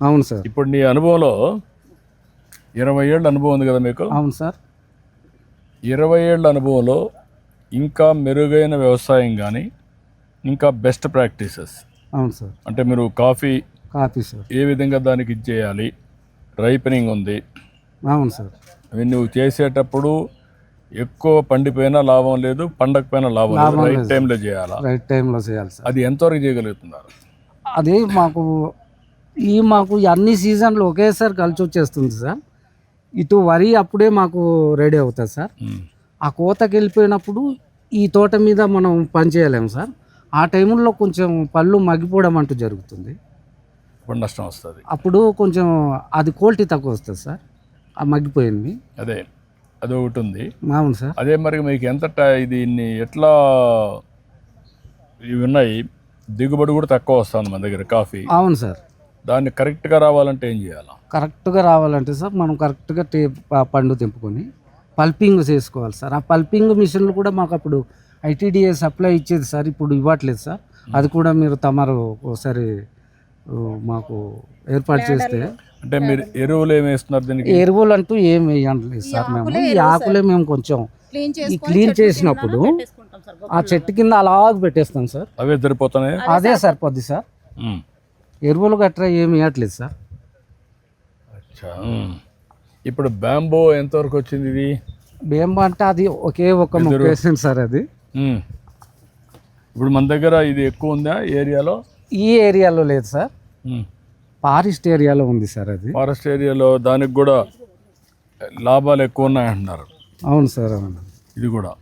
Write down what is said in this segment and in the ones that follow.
అవును సార్. ఇప్పుడు నీ అనుభవంలో ఇరవై ఏళ్ళ అనుభవం ఉంది కదా మీకు? అవును సార్. ఇరవై ఏళ్ళ అనుభవంలో ఇంకా మెరుగైన వ్యవసాయం కానీ ఇంకా బెస్ట్ ప్రాక్టీసెస్ అవును సార్. అంటే మీరు కాఫీ కాపీ సార్. ఏ విధంగా దానికి ఇచ్చేయాలి రైపెనింగ్ ఉంది. అవును సార్. అవి నువ్వు చేసేటప్పుడు ఎక్కువ పండిపోయినా లాభం లేదు పండకపోయినా లాభం లేదు. రైట్ టైంలో చేయాలా? రైట్ టైంలో చేయాలి సార్. అది ఎంతవరకు చేయగలుగుతున్నారు? అది మాకు ఈ మాకు అన్ని సీజన్లు ఒకేసారి కలిసి వచ్చేస్తుంది సార్. ఇటు వరి అప్పుడే మాకు రెడీ అవుతుంది సార్. ఆ కోతకి వెళ్ళిపోయినప్పుడు ఈ తోట మీద మనం పని చేయలేము సార్. ఆ టైంలో కొంచెం పళ్ళు మగ్గిపోవడం అంటూ జరుగుతుంది. నష్టం వస్తుంది. అప్పుడు కొంచెం అది క్వాలిటీ తక్కువ వస్తుంది సార్. ఆ మగ్గిపోయింది. అదే అది ఒకటి ఉంది. అవును సార్. అదే మరి మీకు ఎంత దీన్ని ఎట్లా ఇవి ఉన్నాయి? దిగుబడి కూడా తక్కువ వస్తుంది మన దగ్గర కాఫీ. అవును సార్. దాన్ని కరెక్ట్గా రావాలంటే ఏం చేయాలి? కరెక్ట్గా రావాలంటే సార్ మనం కరెక్ట్గా టే పండు తెంపుకొని పల్పింగ్ చేసుకోవాలి సార్. ఆ పల్పింగ్ మిషన్లు కూడా మాకు అప్పుడు ఐటీడీఏ సప్లై ఇచ్చేది సార్ ఇప్పుడు ఇవ్వట్లేదు సార్. అది కూడా మీరు తమరు ఒకసారి మాకు ఏర్పాటు చేస్తే అంటే మీరు ఎరువులు ఏమి వేస్తున్నారు దీనికి? ఎరువులు అంటూ ఏం వేయట్లేదు సార్ మేము. ఈ ఆకులే మేము కొంచెం క్లీన్ ఈ క్లీన్ చేసినప్పుడు ఆ చెట్టు కింద అలాగ పెట్టేస్తాం సార్. అవే సరిపోతున్నాయి? అదే సరిపోద్ది సార్. ఎరువులు గట్రా ఏమి వేయట్లేదు సార్. అచ్చా. ఇప్పుడు బ్యాంబో ఎంతవరకు వచ్చింది ఇది? బేంబ అంటే అది ఒకే ఒక వేసింది సార్ అది. ఇప్పుడు మన దగ్గర ఇది ఎక్కువ ఉందా ఏరియాలో? ఈ ఏరియాలో లేదు సార్. ఫారెస్ట్ ఏరియాలో ఉంది సార్ అది. ఫారెస్ట్ ఏరియాలో దానికి కూడా లాభాలు ఎక్కువ ఉన్నాయంటున్నారు అవును సార్ అవును. ఇది కూడా.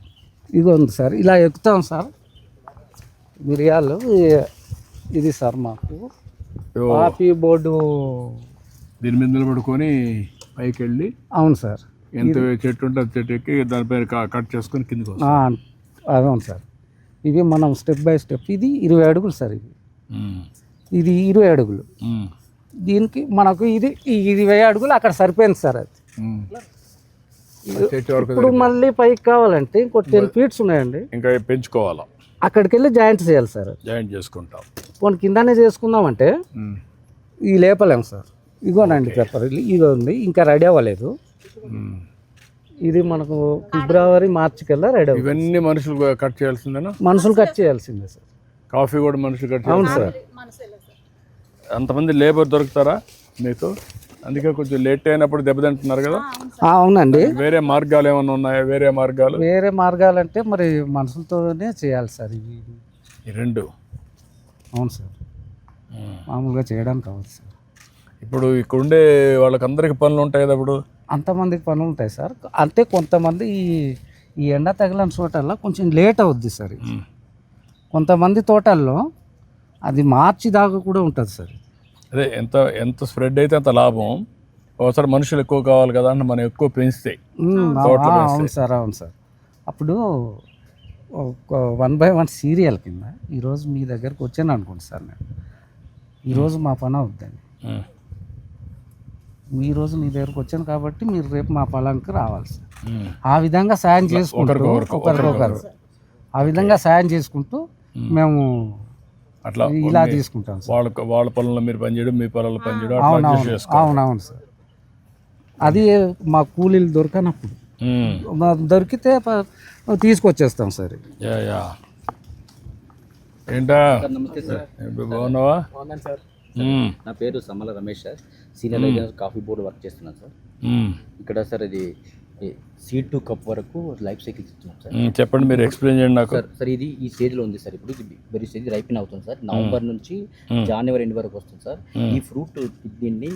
ఇది ఉంది సార్. ఇలా ఎక్కుతాం సార్. మిరియాలు ఇది సార్ మాకు. Coffee board. దీని మీద నిలబడుకొని పైకి వెళ్ళి అవును సార్. ఎంత చెట్టు ఉంటే అంత చెట్టు ఎక్కి దానిపైన కట్ చేసుకొని కిందకి అవును సార్. ఇవి మనం స్టెప్ బై స్టెప్ ఇది ఇరవై అడుగులు సార్ ఇది. ఇది ఇరవై అడుగులు. దీనికి మనకు ఇది ఇరవై అడుగులు అక్కడ సరిపోయింది సార్ అది. ఇప్పుడు మళ్ళీ పైకి కావాలంటే ఇంకో టెన్ ఫీట్స్ ఉన్నాయండి. ఇంకా పెంచుకోవాలా? అక్కడికి వెళ్ళి జాయింట్ చేయాలి సార్ జాయింట్ చేసుకుంటాం. పోనీ కిందనే చేసుకుందామంటే. ఇది లేపలేము సార్. ఇగోనండి పేపర్ ఇది. ఉంది. ఇంకా రెడీ అవ్వలేదు. ఇది మనకు ఫిబ్రవరి మార్చి కల్లా రెడీ ఇవన్నీ మనుషులు కట్ చేయాల్సిందేనా? మనుషులు కట్ చేయాల్సిందే సార్. కాఫీ కూడా మనుషులు కట్ అవును సార్. అంతమంది లేబర్ దొరుకుతారా మీకు అందుకే కొంచెం లేట్ అయినప్పుడు దెబ్బతింటున్నారు కదా? ఆ, అవునండి. వేరే మార్గాలు ఏమైనా ఉన్నాయా? వేరే మార్గాలు? వేరే మార్గాలంటే మరి మనుషులతోనే చేయాలి సార్ ఇవి ఈ రెండు. అవును సార్. మామూలుగా చేయడానికి అవ్వదు సార్. ఇప్పుడు ఇక్కడ ఉండే వాళ్ళకందరికి పనులు ఉంటాయి కదా ఇప్పుడు? అంతమందికి పనులు ఉంటాయి సార్. అంటే కొంతమంది ఈ ఈ ఎండ తగిలిన చోటల్లో కొంచెం లేట్ అవుద్ది సార్. కొంతమంది తోటల్లో అది మార్చి దాకా కూడా ఉంటుంది సార్ అదే ఎంత ఎంత స్ప్రెడ్ అయితే అంత లాభం. ఒకసారి మనుషులు ఎక్కువ కావాలి కదా అని మనం ఎక్కువ పెంచితే. అవును సార్ అవును సార్. అప్పుడు ఒక వన్ బై వన్ సీరియల్ కింద ఈరోజు మీ దగ్గరకు వచ్చాను అనుకోండి సార్ నేను. ఈరోజు మా పని అవుద్దండి. ఈ రోజు మీ దగ్గరకు వచ్చాను కాబట్టి మీరు రేపు మా పొలానికి రావాలి సార్. ఆ. విధంగా సాయం చేసుకుంటూ ఒకరికొకరు, ఆ విధంగా సాయం చేసుకుంటూ మేము అట్లా ఇలా తీసుకుంటాం సార్. వాళ్ళ వాళ్ళ పొలంలో మీరు పనిచేయడం మీ పొలంలో పనిచేయడం అట్లా అడ్జస్ట్ అవునవును అవునవును సార్. అది మా కూలీలు దొరకనప్పుడు. మా దొరికితే తీసుకొచ్చేస్తాం సార్. Yeah yeah. ఏంటా? నమస్తే సార్. బాగున్నావా? సార్. నా పేరు Sammala Ramesh sir. Senior liaison coffee board work చేస్తున్నాను సార్. ఉమ్. ఇక్కడ సార్ ఇది సీడ్ టు కప్ వరకు లైఫ్ సైకిల్ ఇస్తున్నాం సార్. చెప్పండి మీరు ఎక్స్ప్లెయిన్ చేయండి నాకు. సార్ సార్ ఇది ఈ స్టేజ్లో ఉంది సార్ ఇప్పుడు. వెరీ స్టేజ్ రైపిన్ అవుతుంది సార్. నవంబర్ నుంచి జనవరి ఎండ్ వరకు వస్తుంది సార్. ఈ ఫ్రూట్ దీన్ని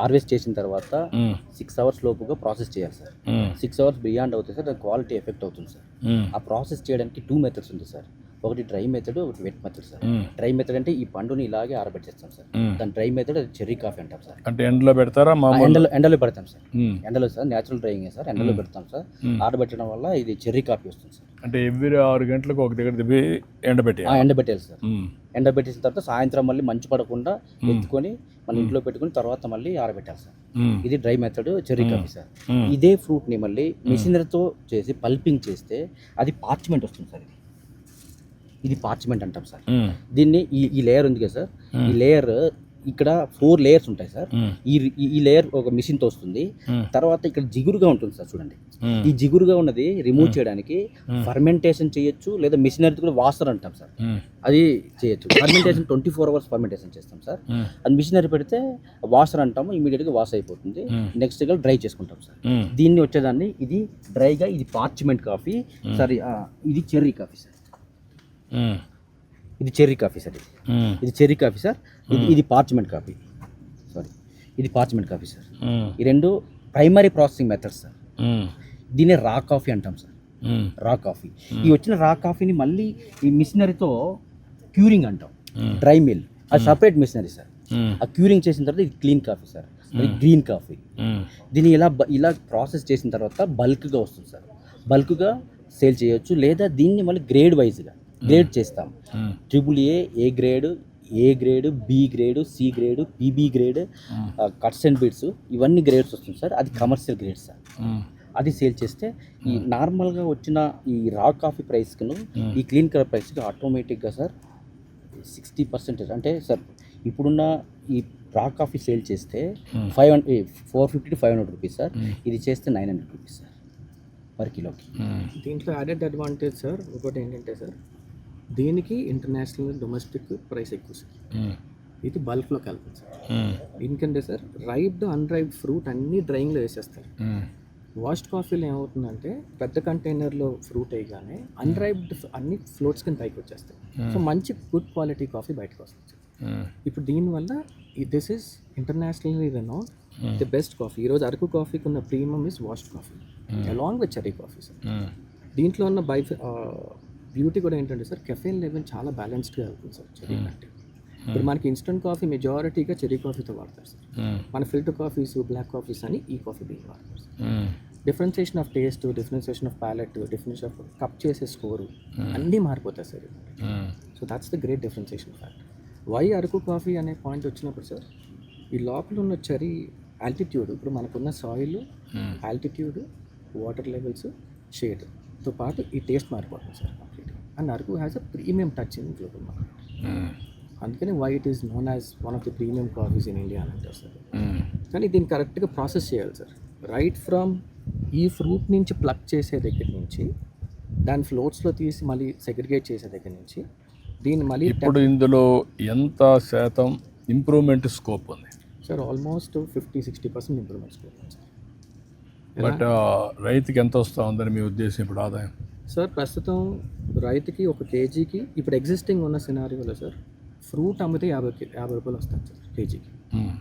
హార్వెస్ట్ చేసిన తర్వాత. సిక్స్ అవర్స్ లోపుగా ప్రాసెస్ చేయాలి సార్. సిక్స్ అవర్స్ బియాండ్ అవుతుంది సార్ దాని క్వాలిటీ ఎఫెక్ట్ అవుతుంది సార్. ఆ ప్రాసెస్ చేయడానికి టూ మెథడ్స్ ఉంది సార్ ఒకటి డ్రై మెథడ్ ఒకటి wet method sir. Dry method అంటే ఈ పండుని ఇలాగే ఆరబెట్టేస్తాం సార్. దాని డ్రై మెథడ్ చెర్రీ కాఫీ అంటాం సార్. అంటే ఎండలో పెడతారా? ఎండలో ఎండలో పెడతాం సార్. ఎండలో సార్ న్యాచురల్ డ్రైయింగ్ సార్. ఎండలో పెడతాం సార్. ఆరబెట్టడం వల్ల ఇది చెర్రీ కాఫీ వస్తుంది సార్. అంటే ఎవ్రీ ఆరు గంటలకు ఒక దగ్గర దిగి ఎండబెట్టి ఎండబెట్టాలి సార్. ఎండబెట్టేసిన తర్వాత సాయంత్రం మళ్ళీ మంచు పడకుండా ఎత్తుకొని మన ఇంట్లో పెట్టుకొని తర్వాత మళ్ళీ ఆరబెట్టాలి సార్. ఇది dry method cherry coffee sir. ఇదే ఫ్రూట్ని మళ్ళీ మిషనరీతో చేసి పల్పింగ్ చేస్తే అది పార్చ్మెంట్ వస్తుంది సార్ ఇది. ఇది పార్చ్మెంట్ అంటాం సార్. దీన్ని ఈ ఈ లేయర్ ఉంది కదా సార్ ఈ లేయర్ ఇక్కడ ఫోర్ లేయర్స్ ఉంటాయి సార్. ఈ ఈ- లేయర్ ఒక మిషన్తో వస్తుంది మ్మ్. తర్వాత ఇక్కడ జిగురుగా ఉంటుంది సార్ చూడండి. ఈ జిగురుగా ఉన్నది రిమూవ్ చేయడానికి ఫర్మెంటేషన్ చేయొచ్చు లేదా మిషనరీ కూడా వాసర్ అంటాం సార్. అది చేయొచ్చు fermentation twenty four hours fermentation చేస్తాం సార్. అది మిషనరీ పెడితే వాసర్ అంటాము ఇమీడియట్గా వాష్ అయిపోతుంది. నెక్స్ట్గా డ్రై చేసుకుంటాం సార్. దీన్ని వచ్చేదాన్ని ఇది డ్రైగా ఇది పార్చ్మెంట్ కాఫీ సారీ ఇది చెర్రీ కాఫీ సార్. ఇది చెర్రీ కాఫీ సార్ ఇది. మ్మ్. ఇది చెర్రీ కాఫీ సార్. ఇది ఇది పార్చ్మెంట్ కాఫీ. సారీ ఇది పార్చ్మెంట్ కాఫీ సార్. ఈ రెండు ప్రైమరీ ప్రాసెసింగ్ మెథడ్స్ సార్. దీన్ని రా కాఫీ అంటాం సార్. రా కాఫీ. ఈ వచ్చిన రా కాఫీని మళ్ళీ ఈ మిషనరీతో క్యూరింగ్ అంటాం. డ్రై మిల్ అది సపరేట్ మిషనరీ సార్. ఆ క్యూరింగ్ చేసిన తర్వాత ఇది clean coffee sir. Green coffee. దీన్ని ఇలా ఇలా ప్రాసెస్ చేసిన తర్వాత బల్క్గా వస్తుంది సార్. బల్క్గా సేల్ చేయొచ్చు లేదా దీన్ని మళ్ళీ గ్రేడ్ వైజ్గా గ్రేడ్ చేస్తాం. Triple A A grade A grade B grade C grade PB grade cuts and bits ఇవన్నీ గ్రేడ్స్ వస్తుంది సార్. అది కమర్షియల్ గ్రేడ్ సార్. అది సేల్ చేస్తే ఈ నార్మల్గా వచ్చిన ఈ రా కాఫీ ప్రైస్కిను ఈ క్లీన్ కలర్ ప్రైస్కి ఆటోమేటిక్గా సార్ సిక్స్టీ పర్సెంటేజ్ అంటే సార్ ఇప్పుడున్న ఈ రా కాఫీ సేల్ చేస్తే five hundred four fifty to five hundred rupees sir. ఇది చేస్తే nine hundred rupees sir per కిలోకి. దీంట్లో యాడెడ్ అడ్వాంటేజ్ సార్ ఇంకోటి ఏంటంటే సార్ దీనికి ఇంటర్నేషనల్ డొమెస్టిక్ ప్రైస్ ఎక్కువ సార్ మ్మ్. ఇది బల్క్లోకి వెళ్తుంది సార్ మ్మ్. దీనికంటే సార్ రైప్డ్ అన్రైప్డ్ ఫ్రూట్ అన్నీ డ్రైయింగ్లో వేసేస్తారు. వాష్డ్ కాఫీలో ఏమవుతుందంటే పెద్ద కంటైనర్లో ఫ్రూట్ వేయగానే అన్రైప్డ్ అన్ని ఫ్లోట్స్ కింద పైకి వచ్చేస్తాయి. సో మంచి గుడ్ క్వాలిటీ కాఫీ బయటకు వస్తుంది. ఇప్పుడు దీనివల్ల this is internationally renown the best coffee ఈరోజు అరకు కాఫీకి ఉన్న premium is washed coffee along with cherry coffee sir. దీంట్లో ఉన్న బై బ్యూటీ కూడా ఏంటంటే సార్ కెఫెన్ లెవెల్ చాలా బ్యాలెన్స్డ్గా వెళ్తుంది సార్ చెరీ కంటే ఇప్పుడు మనకి ఇన్స్టెంట్ కాఫీ మెజారిటీగా చెరీ కాఫీతో వాడతారు సార్. మ్మ్. మన ఫిల్టర్ కాఫీస్ బ్లాక్ కాఫీస్ అని ఈ కాఫీ బీన్ వాడతారు sir. Differentiation of taste differentiation of palate differentiation of cup చేసే స్కోరు అన్నీ మారిపోతాయి sir. So that's the great differentiation fact why Araku coffee అనే పాయింట్ వచ్చినప్పుడు సార్ ఈ లోపల ఉన్న చెరీ ఆల్టిట్యూడ్ ఇప్పుడు మనకున్న సాయిల్. ఆల్టిట్యూడ్ వాటర్ లెవెల్స్ షేడ్తో పాటు ఈ టేస్ట్ మారిపోతుంది sir. And Araku has a premium touch in global market. అందుకని why it is known as one of the premium coffees in India అని అంటారు సార్. మ్మ్. కానీ దీన్ని కరెక్ట్గా ప్రాసెస్ చేయాలి సార్. రైట్ ఫ్రమ్ ఈ ఫ్రూట్ నుంచి ప్లక్ చేసే దగ్గర నుంచి దాని ఫ్లోట్స్లో తీసి మళ్ళీ సెగ్రిగేట్ చేసే దగ్గర నుంచి దీన్ని మళ్ళీ ఇప్పుడు ఇందులో ఎంత శాతం ఇంప్రూవ్మెంట్ స్కోప్ ఉంది? Sir almost fifty sixty percent improvements sir. But ఆ, రైతుకి ఎంత వస్తూ ఉందని మీ ఉద్దేశం ఇప్పుడు ఆదాయం? సార్ ప్రస్తుతం రైతుకి ఒక కేజీకి ఇప్పుడు ఎగ్జిస్టింగ్ ఉన్న సినారియోలో సార్ ఫ్రూట్ అమ్మితే యాభై యాభై రూపాయలు వస్తాయి సార్ కేజీకి. మ్మ్.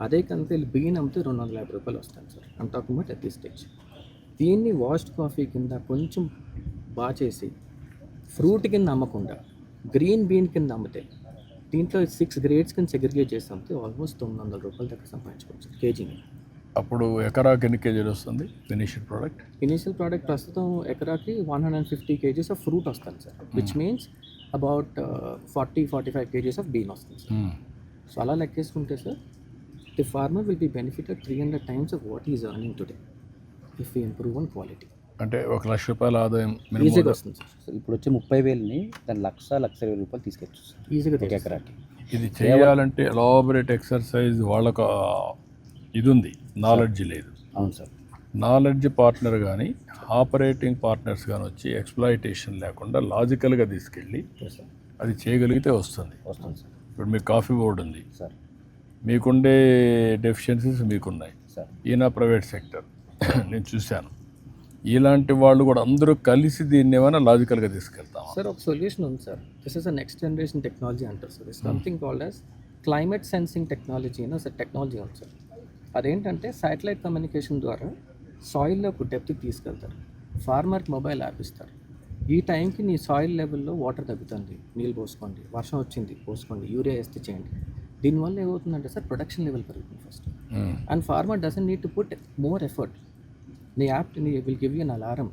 అదే కనుక వీళ్ళు బియ్యం అమ్మితే రెండు వందల యాభై రూపాయలు వస్తాయి సార్ అంత talking but at the stage దీన్ని వాష్డ్ కాఫీ కింద కొంచెం బాగా చేసి ఫ్రూట్ కింద అమ్మకుండా గ్రీన్ బీన్ కింద అమ్మితే దీంట్లో సిక్స్ గ్రేడ్స్ కింద సెగ్రిగేట్ చేసి అమ్మితే ఆల్మోస్ట్ తొమ్మిది వందల రూపాయల దాకా సంపాదించుకోవచ్చు సార్ కేజీని అప్పుడు ఎకరాకి ఎన్ని కేజీలు వస్తుంది ఫినిష్డ్ ప్రోడక్ట్? ఇనీషియల్ ప్రోడక్ట్ ప్రస్తుతం ఎకరాకి one hundred fifty kgs of fruit వస్తుంది sir which means about forty forty five kgs of bean వస్తుంది సార్. సో అలా లెక్కేసుకుంటే sir the farmer will be benefited three hundred times of what is earning today if improve on quality అంటే ఒక లక్ష రూపాయల ఆదాయం minimum ఈజీగా వస్తుంది sir. So ఇప్పుడు వచ్చే ముప్పై వేలని దాని లక్ష లక్ష ఇరవై రూపాయలు తీసుకెచ్చు సార్ ఈజీగా ఎకరాకి. ఇది చేయాలంటే ఎలాబరేట్ ఎక్సర్సైజ్ వాళ్ళకు ఇది ఉంది నాలెడ్జ్ లేదు. అవును సార్. నాలెడ్జ్ పార్ట్నర్ కానీ ఆపరేటింగ్ పార్ట్నర్స్ కానీ వచ్చి ఎక్స్ప్లాయిటేషన్ లేకుండా లాజికల్గా తీసుకెళ్ళి అది చేయగలిగితే వస్తుంది. వస్తుంది సార్. ఇప్పుడు మీకు కాఫీ బోర్డు ఉంది. సార్. మీకుండే డెఫిషియన్సీస్ మీకున్నాయి. సార్. ఈయన ప్రైవేట్ సెక్టర్. నేను చూశాను. ఇలాంటి వాళ్ళు కూడా అందరూ కలిసి దీన్ని ఏమైనా లాజికల్గా తీసుకెళ్తాం సార్ ఒక సొల్యూషన్ ఉంది sir. This is a next generation technology అంటారు sir. Something called as climate sensing technology అని సార్ టెక్నాలజీ ఉంది సార్. అదేంటంటే శాటిలైట్ కమ్యూనికేషన్ ద్వారా సాయిల్లోకి డెప్త్కి తీసుకెళ్తారు. ఫార్మర్కి మొబైల్ యాప్ ఇస్తారు. ఈ టైంకి నీ సాయిల్ లెవెల్లో వాటర్ తగ్గుతుంది. నీళ్ళు పోసుకోండి. వర్షం వచ్చింది. పోసుకోండి. యూరియా వేస్తే చేయండి. దీనివల్ల ఏమవుతుందంటే సార్ ప్రొడక్షన్ లెవెల్ పెరుగుతుంది first and farmer doesn't need to put more effort నీ app will give you an alarm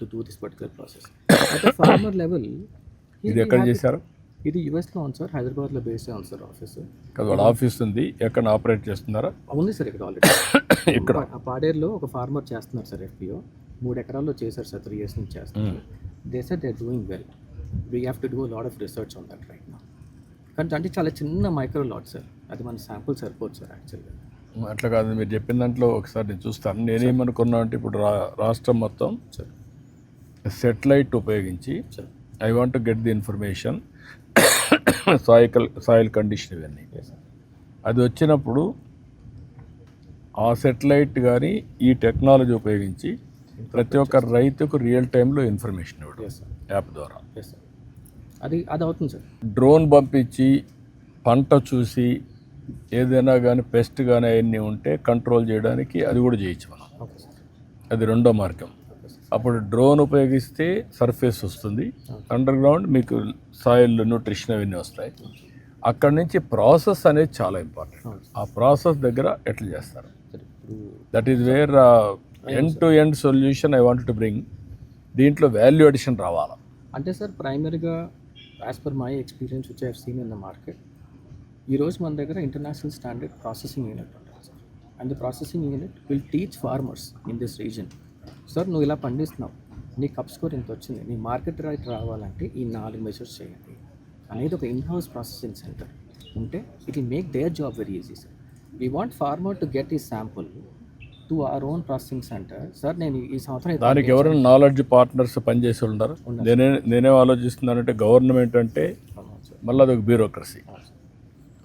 to do this particular process అయితే ఫార్మర్ లెవెల్ ఇది ఎక్కడ చేశారు? ఇది యుఎస్లో ఉంది సార్ హైదరాబాద్లో బేస్ ఉంది సార్ ఆఫీస్. వాళ్ళ ఆఫీస్ ఉంది ఎక్కడ ఆపరేట్ చేస్తున్నారా? ఉంది సార్ ఇక్కడ ఆల్రెడీ. ఇక్కడ. పాడేరులో ఒక ఫార్మర్ చేస్తున్నారు సార్ ఎఫ్పిఓ. మూడు ఎకరాల్లో చేశారు సార్ త్రీ ఇయర్స్ నుంచి చేస్తున్నారు. They sir they doing well we have to do lot of research on that right నా కానీ అంటే చాలా చిన్న మైక్రో లాట్ సార్. అది మన శాంపుల్ సరిపోదు సార్ యాక్చువల్గా. అట్లా కాదు మీరు చెప్పిన దాంట్లో ఒకసారి నేను చూస్తాను. నేనేమనుకున్నా అంటే ఇప్పుడు రా రాష్ట్రం మొత్తం సార్. సెటిలైట్ ఉపయోగించి sir. I want get the information cycle soil condition ఇవన్నీ. అది వచ్చినప్పుడు ఆ సెటిలైట్ కానీ ఈ టెక్నాలజీ ఉపయోగించి ప్రతి ఒక్క రైతుకు రియల్ టైంలో ఇన్ఫర్మేషన్ ఇవ్వడం యాప్ ద్వారా. అది అది అవుతుంది సార్ డ్రోన్ పంపించి పంట చూసి ఏదైనా కానీ పెస్ట్ కానీ అవన్నీ ఉంటే కంట్రోల్ చేయడానికి అది కూడా చేయొచ్చు మనం. అది రెండో మార్గం. అప్పుడు డ్రోన్ ఉపయోగిస్తే సర్ఫేస్ వస్తుంది. అండర్ గ్రౌండ్ మీకు సాయిల్ న్యూట్రిషన్ అవన్నీ వస్తాయి. అక్కడ నుంచి ప్రాసెస్ అనేది చాలా ఇంపార్టెంట్. ఆ ప్రాసెస్ దగ్గర ఎట్లా చేస్తారు? That is where end to end solution I want to bring దీంట్లో వాల్యూ అడిషన్ రావాలి? అంటే సార్ ప్రైమరీగా as per my experience which I've seen in the market ఈరోజు మన దగ్గర ఇంటర్నేషనల్ స్టాండర్డ్ ప్రాసెసింగ్ యూనిట్ ఉంటుంది sir. And the processing unit will teach farmers in this region sir నువ్వు ఇలా పండిస్తున్నావు. నీ కప్ స్కోర్ ఇంత వచ్చింది. నీ మార్కెట్ రైట్ రావాలంటే ఈ నాలుగు మెజర్స్ చేయండి. అనేది ఒక ఇన్ హౌస్ ప్రాసెసింగ్ సెంటర్. ఉంటే it will make their job very easy sir. We want farmer to get ఈ sample to our own processing centre. Sir నేను ఈ సంవత్సరం దానికి ఎవరైనా నాలెడ్జ్ పార్ట్నర్స్ పనిచేసి ఉన్నారు నేనే నేనేం ఆలోచిస్తున్నానంటే గవర్నమెంట్ అంటే మళ్ళీ అదొక బ్యూరోక్రసీ.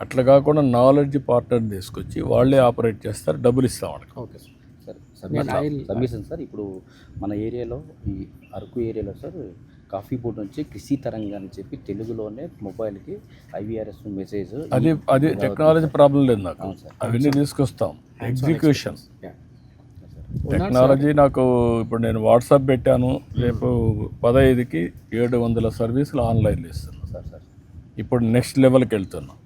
అట్లా కాకుండా నాలెడ్జ్ పార్ట్నర్ తీసుకొచ్చి వాళ్ళే ఆపరేట్ చేస్తారు డబ్బులు ఇస్తాం వాళ్ళకి. Okay sir. Sir. Submission sir. ఇప్పుడు మన ఏరియాలో ఈ అరకు ఏరియాలో సార్ కాఫీ బోర్డ్ నుంచి కృషి తరంగా అని చెప్పి తెలుగులోనే మొబైల్కి ఐవీఆర్ఎస్ మెసేజ్ అది అది టెక్నాలజీ ప్రాబ్లం లేదు నాకు. అవన్నీ తీసుకొస్తాం. ఎగ్జిక్యూషన్. టెక్నాలజీ నాకు ఇప్పుడు నేను వాట్సాప్ పెట్టాను. రేపు పదహైదుకి ఏడు వందల సర్వీసులు ఆన్లైన్లో ఇస్తున్నాను సార్ సార్. ఇప్పుడు నెక్స్ట్ లెవెల్కి వెళ్తున్నాం.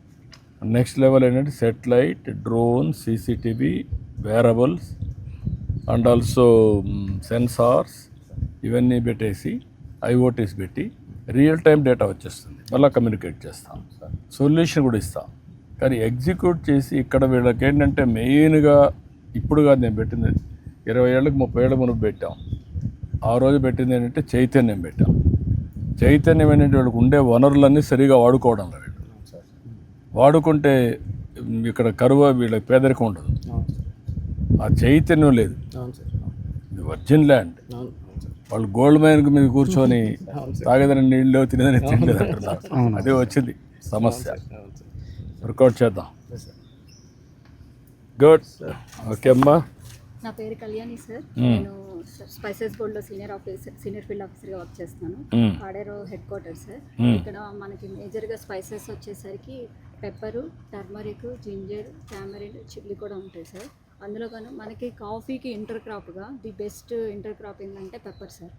నెక్స్ట్ లెవెల్ ఏంటంటే satellite drone CCTV wearables and also sensors ఇవన్నీ పెట్టేసి ఐఓటీస్ పెట్టి రియల్ టైం డేటా వచ్చేస్తుంది. మళ్ళీ కమ్యూనికేట్ చేస్తాం. సొల్యూషన్ కూడా ఇస్తాం. కానీ ఎగ్జిక్యూట్ చేసి ఇక్కడ వీళ్ళకి ఏంటంటే మెయిన్గా ఇప్పుడు కాదు నేను పెట్టింది ఇరవై ఏళ్ళకి ముప్పై ఏళ్ళకి మనం పెట్టాం. ఆ రోజు పెట్టింది ఏంటంటే చైతన్యం పెట్టాం. చైతన్యం ఏంటంటే వాళ్ళకి ఉండే వనరులన్నీ సరిగా వాడుకోవడం లేదు. వీళ్ళు. సార్ వాడుకుంటే ఇక్కడ కరువు వీళ్ళకి పేదరికం ఉండదు. ఆ చైతన్యం లేదు. అవును సార్. ఇది వర్జిన్ ల్యాండ్. వాళ్ళు గోల్డ్ మైన్ మీద కూర్చొని తాగేదని నీళ్ళు తినేదని తినలేదు అంటున్నారు. అదే వచ్చింది సమస్య. వర్కౌట్ చేద్దాం. గుడ్ ఓకే అమ్మా. నా పేరు కళ్యాణి సార్ మ్మ్. నేను స్పైసెస్ బోర్డ్లో సీనియర్ ఆఫీసర్ సీనియర్ ఫీల్డ్ ఆఫీసర్గా వర్క్ చేస్తున్నాను. Paderu head quarter sir. ఇక్కడ మనకి మేజర్గా స్పైసెస్ వచ్చేసరికి pepper turmeric ginger tamarind chilli కూడా ఉంటాయి సార్ అందులో కానీ మనకి కాఫీకి ఇంటర్ క్రాప్గా ది బెస్ట్ ఇంటర్ క్రాప్ ఏంటంటే పెప్పర్ సార్.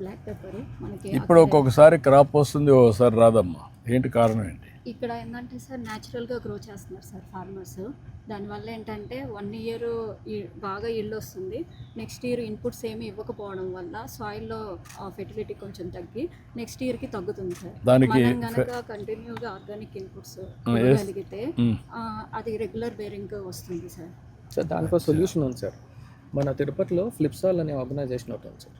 బ్లాక్ పెప్పర్ మనకి ఇప్పుడు ఒక్కొక్కసారి క్రాప్ వస్తుంది ఓసారి రాదమ్మా. ఏంటి కారణం ఏంటి? ఇక్కడ ఏంటంటే సార్ న్యాచురల్గా గ్రో చేస్తున్నారు సార్ ఫార్మర్స్ దానివల్ల ఏంటంటే వన్ ఇయర్ బాగా ఇల్లు వస్తుంది. నెక్స్ట్ ఇయర్ ఇన్పుట్స్ ఏమి ఇవ్వకపోవడం వల్ల సాయిల్లో ఫెర్టిలిటీ కొంచెం తగ్గి నెక్స్ట్ ఇయర్కి తగ్గుతుంది సార్. దానికి కనుక కంటిన్యూగా ఆర్గానిక్ ఇన్పుట్స్. ఆ, అది రెగ్యులర్ బేరింగ్ వస్తుంది సార్. సార్ దానికి సొల్యూషన్ ఉంది సార్. మన తిరుపతిలో ఫ్లిప్సాల్ అనే ఆర్గనైజేషన్ ఒకటి ఉంది సార్.